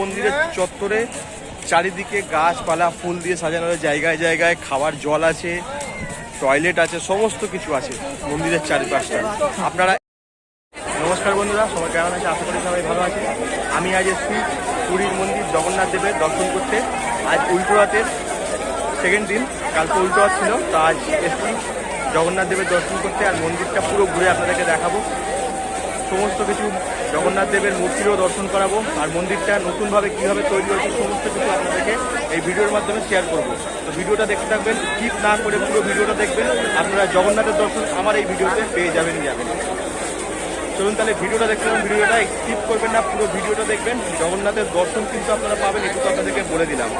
মন্দিরের চত্বরে চারিদিকে গাছপালা, ফুল দিয়ে সাজানো রয়েছে জায়গায় জায়গায় খাবার জল আছে, টয়লেট আছে, সমস্ত কিছু আছে মন্দিরের চারিপাশটা আপনারা নমস্কার বন্ধুরা, সবাই কেমন আছে? আশা করি সবাই ভালো আছে আমি আজ এসেছি পুরীর মন্দির জগন্নাথ দেবের দর্শন করতে। আজ উল্টো রাতের সেকেন্ড দিন, কালকে উল্টো হাত ছিল, তো আজ এসেছি জগন্নাথ দেবের দর্শন করতে। আর মন্দিরটা পুরো ঘুরে আপনাদেরকে দেখাবো। সমস্ত কিছু জগন্নাথ দেবের মূর্তিরও দর্শন করাবো। আর মন্দিরটা নতুনভাবে কীভাবে তৈরি হয়েছে সমস্ত কিছু আপনাদেরকে এই ভিডিওর মাধ্যমে শেয়ার করব। তো ভিডিওটা দেখতে থাকবেন স্কিপ না করে পুরো ভিডিওটা দেখবেন। আপনারা জগন্নাথের দর্শন আমার এই ভিডিওতে পেয়ে যাবেন যাবেন। চলুন তাহলে ভিডিওটা দেখতে পাবেন ভিডিওটা স্কিপ করবেন না, পুরো ভিডিওটা দেখবেন। জগন্নাথের দর্শন কিন্তু আপনারা পাবেন একটু আপনাদেরকে বলে দিলাম।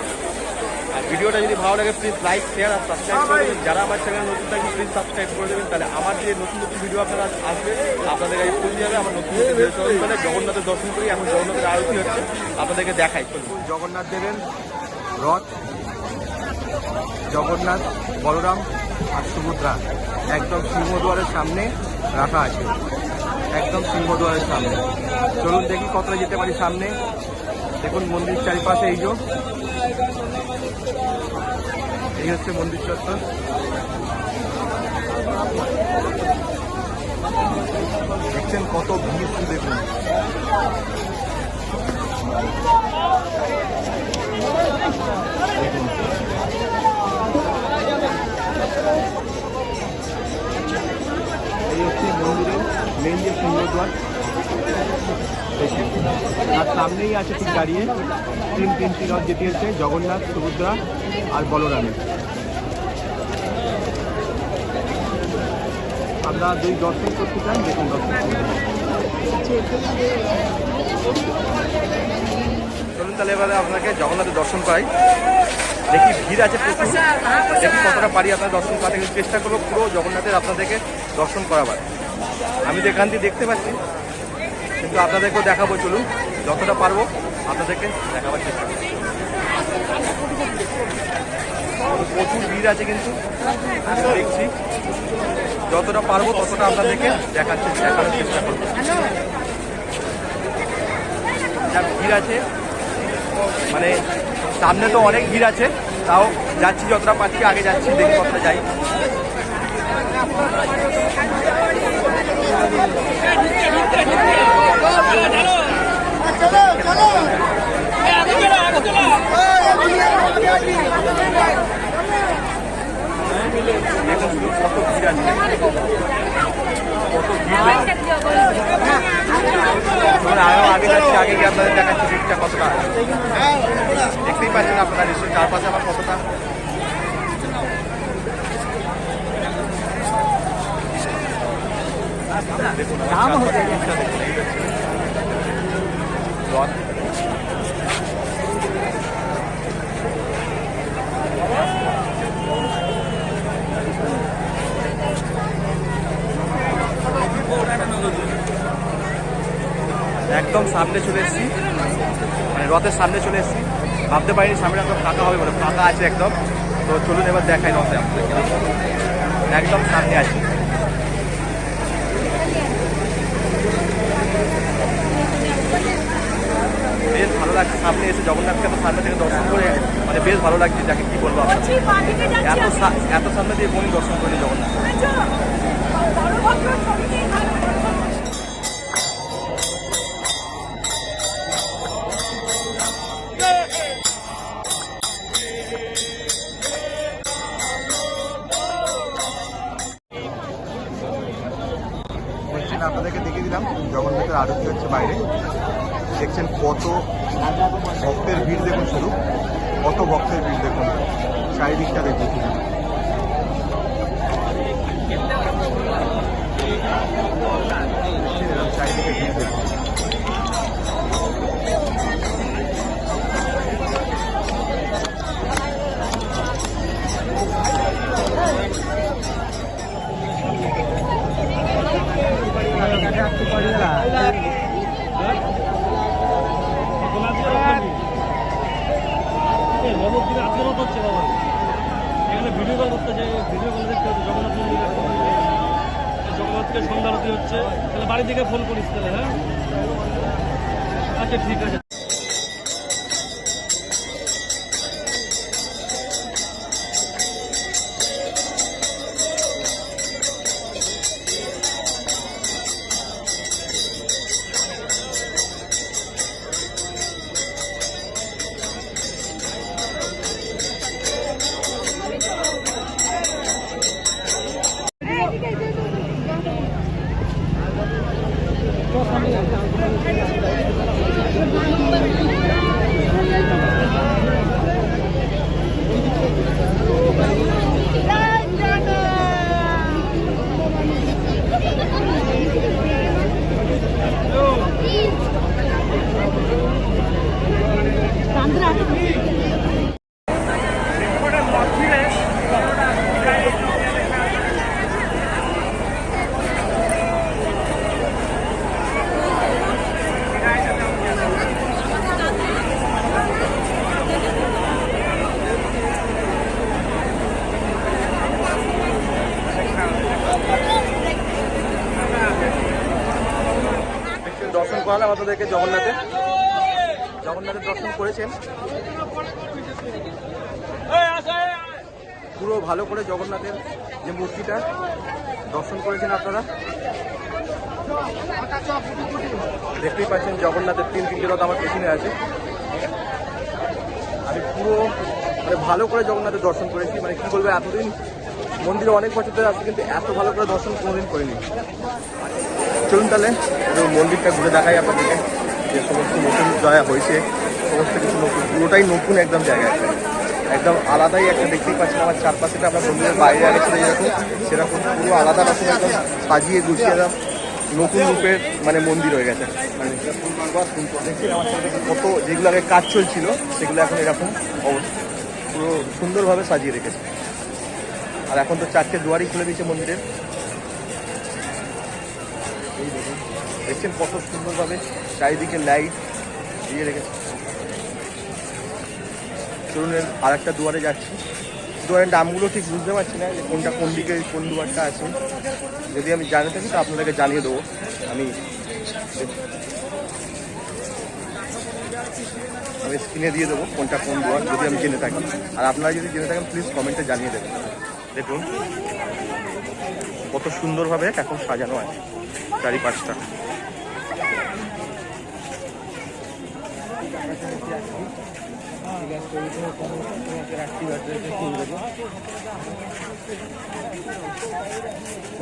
আর ভিডিওটা যদি ভালো লাগে প্লিজ লাইক শেয়ার আর সাবস্ক্রাইব করে দেবেন। যারা আমার চ্যানেল নতুন থাকবে প্লিজ সাবস্ক্রাইব করে দেবেন। তাহলে আমার যে নতুন নতুন ভিডিও আপনারা আসবে, আপনাদের কাছে পৌঁছে যাবে। আমার নতুন নতুন চলুন জগন্নাথের দর্শন করি, এখন জগন্নাথের আরতি হচ্ছে। আপনাদেরকে দেখাই। জগন্নাথ দেবেন, রথ, জগন্নাথ, বলরাম আর সুভদ্রা। একদম সিংহদুয়ারের সামনে রাখা আছে। একদম সিংহদুয়ারের সামনে। চলুন দেখি কতটা যেতে পারি সামনে। দেখুন মন্দির চারিপাশে এই যে এই হচ্ছে মন্দির চত্বর। দেখছেন কত ভিড় দেখুন। এই হচ্ছে যে আর সামনেই আছে ঠিক দাঁড়িয়ে তিন তিনটি রথ যেটি হচ্ছে জগন্নাথ, সুভদ্রা আর বলরামের। আমরা দুই দর্শন করতে চান দেখুন দর্শন চলুন তাহলে এবারে আপনাকে জগন্নাথের দর্শন পাই দেখি ভিড় আছে দেখি কতটা পারি আপনার দর্শন করাতে। কিন্তু চেষ্টা করব পুরো জগন্নাথের আপনাদেরকে দর্শন করাবার। আমি তো এখান দিয়ে দেখতে পাচ্ছি। কিন্তু আপনাদেরকেও দেখাবো, চলুন। যতটা পারব আপনাদেরকে দেখাবার চেষ্টা করব। প্রচুর ভিড় আছে কিন্তু। দেখছি। যতটা পারব ততটা আপনাদেরকে দেখানোর চেষ্টা করব। ভিড় আছে। মানে সামনে তো অনেক ভিড় আছে, তাও যাচ্ছি যতটা পাচ্ছি আগে যাচ্ছি, দেখি কতটা যাই। দেখুন শুধু কত ভিড় আছে কত ভিড় আমরা আরও আগে যাচ্ছি আগে গিয়ে আপনাদের দেখাচ্ছি ভিড়টা কতটা দেখতেই পাচ্ছেন আপনারা নিশ্চয়ই চারপাশে আমার কতটা চারপাশে ভিড়টা দেখুন এই হচ্ছে রথ। একদম সামনে চলে এসেছি। মানে রথের সামনে চলে এসেছি। ভাবতে পারিনি সামনে একদম ফাঁকা হবে বলে। ফাঁকা আছে একদম। তো চলুন এবার দেখাই রথে একদম সামনে আছি। বেশ ভালো লাগছে। সামনে এসে জগন্নাথকে তো সামনে থেকে দর্শন করে মানে বেশ ভালো লাগছে যাকে কি বলব এত এত সামনে দিয়ে কোনই দর্শন করি জগন্নাথ। জগন্নাথের আরতি হচ্ছে বাইরে। দেখছেন কত ভক্তের ভিড় দেখুন শুধু। কত ভক্তের ভিড় দেখুন। চারিদিকটা দেখুন। জগন্নাথকে সন্ধ্যা আরতি হচ্ছে। তাহলে বাড়ি থেকে ফোন করিস তাহলে হ্যাঁ? আচ্ছা ঠিক আছে। Sandra. করালাম আপনাদেরকে জগন্নাথে জগন্নাথের দর্শন করেছেন। পুরো ভালো করে জগন্নাথের যে মূর্তিটা দর্শন করেছেন আপনারা। দেখতেই পাচ্ছেন জগন্নাথের তিন তিনটে রথ আমার পেছনে আছে। আমি পুরো মানে ভালো করে জগন্নাথের দর্শন করেছি। মানে কি বলব, এতদিন মন্দিরে অনেক বছর ধরে আসছি কিন্তু এত ভালো করে দর্শন কোনোদিন করিনি। চলুন তাহলে মন্দিরটা ঘুরে দেখাই আপনাদেরকে, যে সমস্ত নতুন জায়গা হয়েছে, সমস্ত কিছু নতুন, পুরোটাই নতুন একদম জায়গা একদম আলাদাই একটা দেখতেই পাচ্ছেন আমার চারপাশেটা আপনার মন্দিরের বাইরে আগে ছিল যেরকম সেরকম পুরো আলাদা রকম একদম সাজিয়ে গুছিয়ে একদম নতুন রূপের মানে মন্দির হয়ে গেছে। মানে আমার কত, যেগুলো আগে কাজ চলছিল, সেগুলো এখন এরকম অবস্থা। পুরো সুন্দরভাবে সাজিয়ে রেখেছে। আর এখন তো চারটে দুয়ারই খুলে দিয়েছে মন্দিরের এই দেখুন দেখছেন কত সুন্দরভাবে চারিদিকে লাইট দিয়ে রেখেছে। চলুন আর একটা দুয়ারে যাচ্ছি। দুয়ারের নামগুলো ঠিক বুঝতে পারছি না যে কোনটা কোন দিকে, কোন দুয়ারটা আছে। যদি আমি জানে থাকি, তো আপনাদেরকে জানিয়ে দেবো। আমি আমি স্ক্রিনে দিয়ে দেবো কোনটা কোন দুয়ার, যদি আমি জেনে থাকি। আর আপনারা যদি জেনে থাকেন প্লিজ কমেন্টে জানিয়ে দেবেন। দেখুন, কত সুন্দরভাবে এখন সাজানো আছে চারিপাশটা।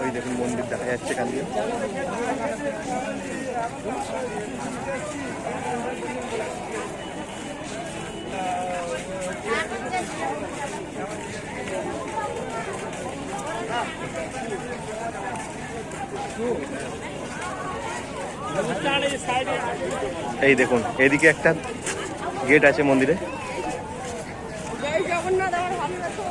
ওই দেখুন মন্দির দেখা যাচ্ছে এখান দিয়ে। এই দেখুন এদিকে একটা গেট আছে মন্দিরে জয় জগন্নাথ আমার ভালোবাসো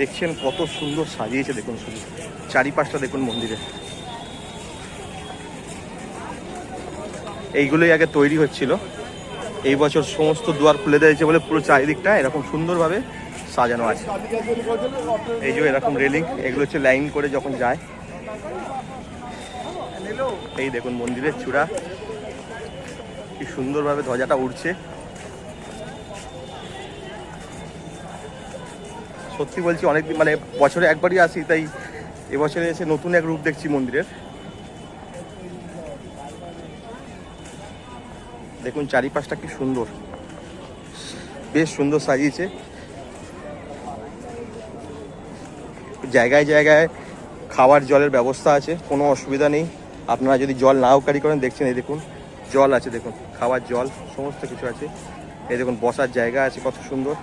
দেখছেন কত সুন্দর সাজিয়েছে দেখুন শুধু। চারিপাশটা দেখুন মন্দিরে। এইগুলোই আগে তৈরি হচ্ছিল। এই বছর সমস্ত দুয়ার খুলে দিয়েছে বলে পুরো চারিদিকটা এরকম সুন্দরভাবে সাজানো আছে। এই যে এরকম রেলিং, এগুলো হচ্ছে লাইন করে যখন যায়। এই দেখুন মন্দিরের চূড়া। কি সুন্দরভাবে ধ্বজাটা উড়ছে। সত্যি বলছি, অনেক মানে বছরে একবারই আসি, তাই এবছরে এসে নতুন এক রূপ দেখছি মন্দিরের। দেখুন, চারিপাশটা কি সুন্দর। বেশ সুন্দর সাজিয়েছে। জায়গায় জায়গায় খাওয়ার জলের ব্যবস্থা আছে, কোনো অসুবিধা নেই। আপনারা যদি জল নাও কারি করেন, দেখছেন, এই দেখুন, জল আছে, দেখুন, খাওয়ার জল, সমস্ত কিছু আছে। এই দেখুন, বসার জায়গা আছে, কত সুন্দর।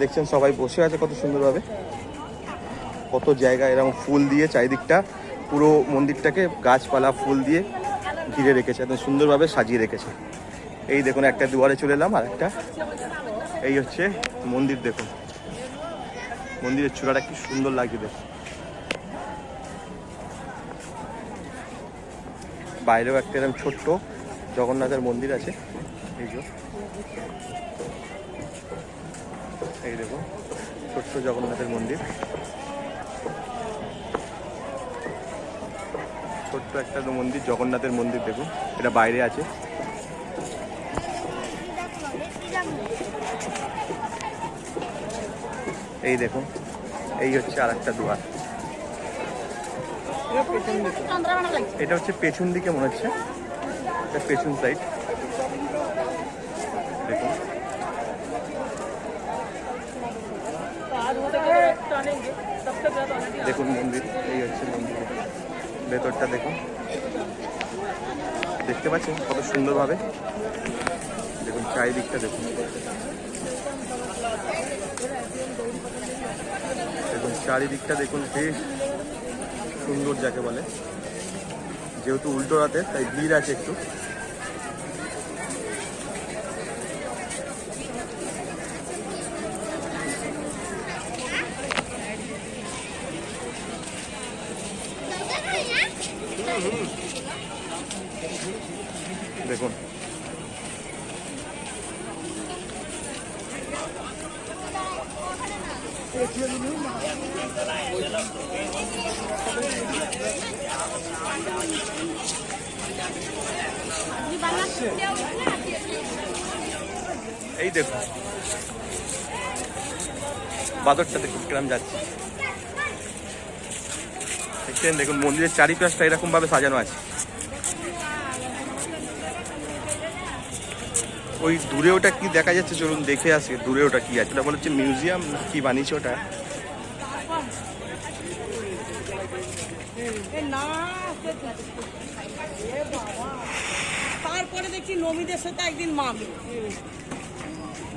দেখছেন সবাই বসে আছে কত সুন্দরভাবে। কত জায়গা এরকম ফুল দিয়ে চারিদিকটা, পুরো মন্দিরটাকে গাছপালা, ফুল দিয়ে ঘিরে রেখেছে, একদম সুন্দরভাবে সাজিয়ে রেখেছে। এই দেখুন, একটা দুয়ারে চলে এলাম আর একটা এই হচ্ছে মন্দির, দেখুন। মন্দিরের চূড়াটা কি সুন্দর লাগছে দেখুন। বাইরেও একটা এরকম ছোট্ট জগন্নাথের মন্দির আছে। এই যে। এই দেখুন ছোট্ট জগন্নাথের মন্দির। ছোট্ট একটা মন্দির জগন্নাথের মন্দির দেখুন এটা বাইরে আছে। এই দেখুন এই হচ্ছে আর একটা দুয়ার। এটা হচ্ছে পেছন দিকে মনে হচ্ছে। পেছন সাইড দেখুন দেখুন মন্দির, এই হচ্ছে মন্দির। ভেতরটা দেখুন। দেখতে পাচ্ছেন কত সুন্দরভাবে? দেখুন, চারিদিকটা দেখুন। দেখুন, চারিদিকটা দেখুন, বেশ সুন্দর যাকে বলে। যেহেতু উল্টো রাতে, তাই ভিড় আছে একটু দেখুন এই দেখুন। বাদরটা দেখুন, কিরম যাচ্ছে। দেখছেন, দেখুন, মন্দিরের চারিপাশটা এরকম ভাবে সাজানো আছে। ওই দূরে ওটা কি দেখা যাচ্ছে, চলুন দেখে আসি, দূরে ওটা কি আছে। ওটা বলে হচ্ছে মিউজিয়াম কি বানিয়েছে ওটা? তারপরে দেখছি নবীদের সাথে একদিন মামি।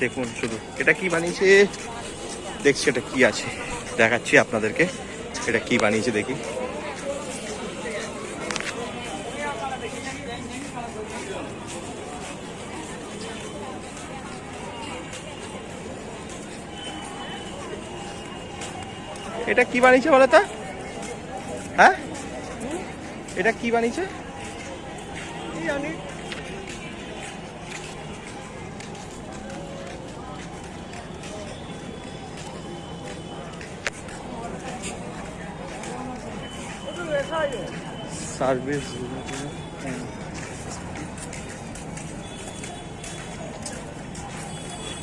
দেখুন শুধু, এটা কি বানিয়েছে? দেখছি এটা কি আছে। দেখাচ্ছি আপনাদেরকে, এটা কি বানিয়েছে দেখি। এটা কি বানিয়েছে বলো তো? হ্যাঁ? এটা কি বানিয়েছে? সার্ভিস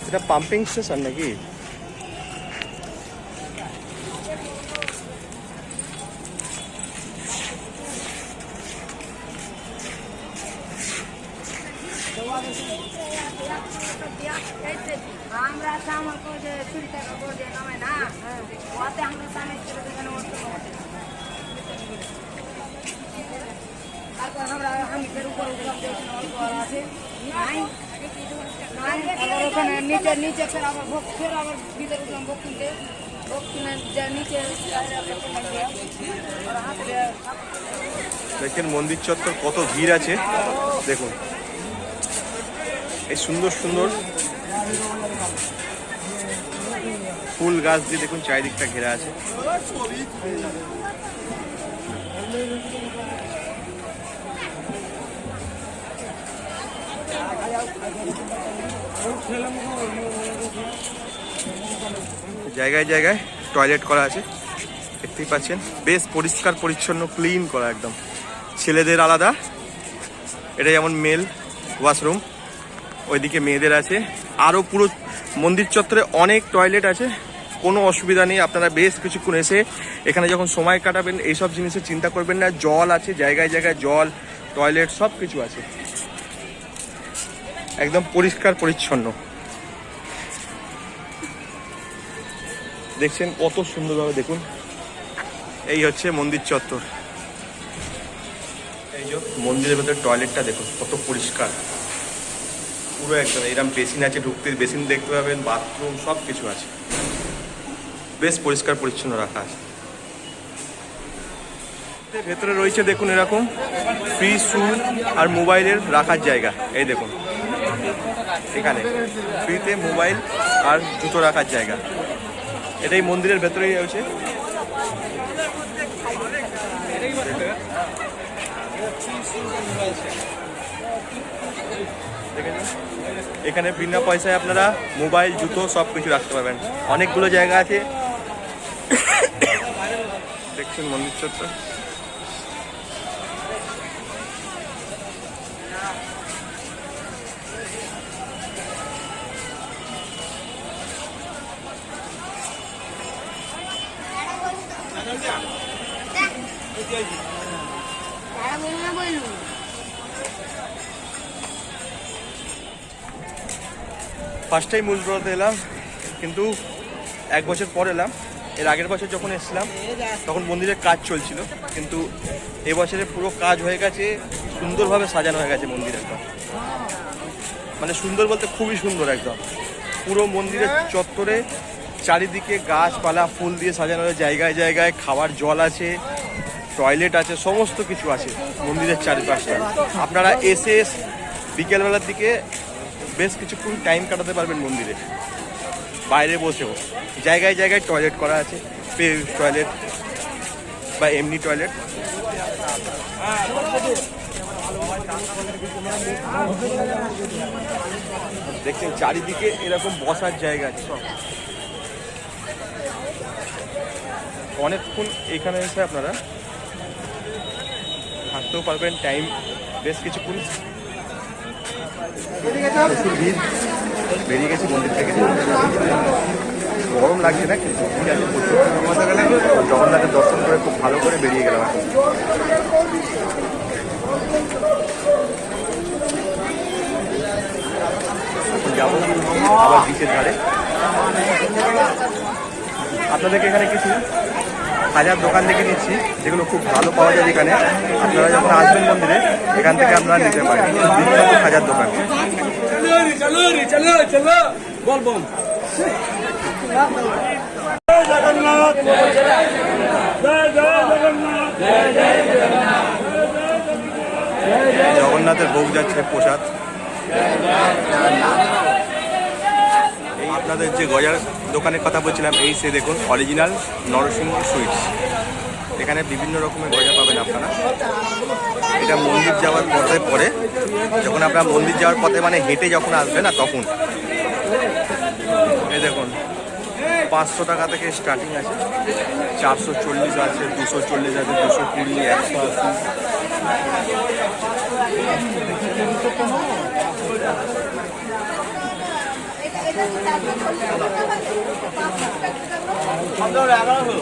এটা পাম্পিং স্টেশন নাকি আমরা সামান করে চুরি টাকা করে দিয়ে নামে না ওতে আমরা স্বামী ছেলে এখানে ওঠে তারপর আমরা আমি ফের উপর উঠলাম দেখি অল্প আর আছে নাই নাই, আবার দেখেন মন্দির চত্বর কত ভিড় আছে। দেখুন। এই সুন্দর সুন্দর ফুল গাছ দিয়ে দেখুন চারিদিকটা ঘেরা আছে। জায়গায় জায়গায় টয়লেট করা আছে, দেখতেই পাচ্ছেন। বেশ পরিষ্কার, পরিচ্ছন্ন ক্লিন করা একদম। ছেলেদের আলাদা। এটা যেমন মেল ওয়াশরুম ওইদিকে মেয়েদের আছে। আরও পুরো মন্দির চত্বরে অনেক টয়লেট আছে। কোনো অসুবিধা নেই। আপনারা বেশ কিছুক্ষণ এসে এখানে যখন সময় কাটাবেন, এইসব জিনিসের চিন্তা করবেন না। জল আছে, জায়গায় জায়গায় জল টয়লেট সব কিছু আছে। একদম পরিষ্কার, পরিচ্ছন্ন। দেখছেন কত সুন্দরভাবে, দেখুন। এই হচ্ছে মন্দির চত্বর। এই যে মন্দিরের ভেতরে টয়লেটটা দেখুন, কত পরিষ্কার। পুরো একদম এরকম বেসিন আছে, ঢুকতে বেসিন দেখতে পাবেন বাথরুম সব কিছু আছে। বেশ পরিষ্কার, পরিচ্ছন্ন রাখা আছে। ভেতরে রয়েছে, দেখুন এরকম ফ্রি শু আর মোবাইলের রাখার জায়গা। এই দেখুন। এখানে ফ্রিতে মোবাইল আর জুতো রাখার জায়গা। এটাই মন্দিরের ভেতরেই রয়েছে এখানে বিনা পয়সায় আপনারা মোবাইল, জুতো সব কিছু রাখতে পারবেন। অনেকগুলো জায়গা আছে। দেখছেন মন্দির চত্বর। ফার্স্ট টাইম এলাম, কিন্তু এক বছর পর এলাম। এর আগের বছর যখন এসেছিলাম, তখন মন্দিরের কাজ চলছিল, কিন্তু এবছরে পুরো কাজ হয়ে গেছে, সুন্দরভাবে সাজানো হয়ে গেছে মন্দির একদম মানে সুন্দর বলতে খুবই সুন্দর একদম। পুরো মন্দিরের চত্বরে চারিদিকে গাছপালা, ফুল দিয়ে সাজানো হয়েছে জায়গায় জায়গায় খাবার, জল আছে, টয়লেট আছে, সমস্ত কিছু আছে মন্দিরের চারিপাশটা আপনারা এসে বিকেলবেলার দিকে বেশ কিছুক্ষণ টাইম কাটাতে পারবেন মন্দিরে। বাইরে বসেও। জায়গায় জায়গায় টয়লেট করা আছে। টয়লেট বা এমনি টয়লেট দেখছেন চারিদিকে এরকম বসার জায়গা আছে সব। অনেকক্ষণ এখানে এসে আপনারা থাকতেও পারবেন টাইম বেশ কিছুক্ষণ প্রচুর ভিড় বেরিয়ে গেছি মন্দির থেকে গরম লাগছে না, কিন্তু। জগন্নাথের দর্শন করে খুব ভালো করে বেরিয়ে গেলাম। এখন যাব আবার বিচের ধারে আপনাদেরকে এখানে কিছু হাজার দোকান থেকে নিচ্ছি, যেগুলো খুব ভালো পাওয়া যায় এখানে। আপনারা যখন আসবেন মন্দিরে, এখান থেকে আপনারা নিতে পারেন। হাজার দোকান। জগন্নাথের ভোগ যাচ্ছে প্রসাদ। আপনাদের যে গজার দোকানের কথা বলছিলাম, এই সে দেখুন অরিজিনাল নরসিংহ সুইটস এখানে বিভিন্ন রকমের গজা পাবেন আপনারা। এটা মন্দির যাওয়ার পথে পরে যখন আপনারা মন্দির যাওয়ার পথে মানে হেঁটে যখন আসবে না, তখন। এই দেখুন, পাঁচশো টাকা থেকে স্টার্টিং আছে। চারশো চল্লিশ আছে, দুশো চল্লিশ আছে, দুশো কুড়ি, একশো আশি। এগারোশো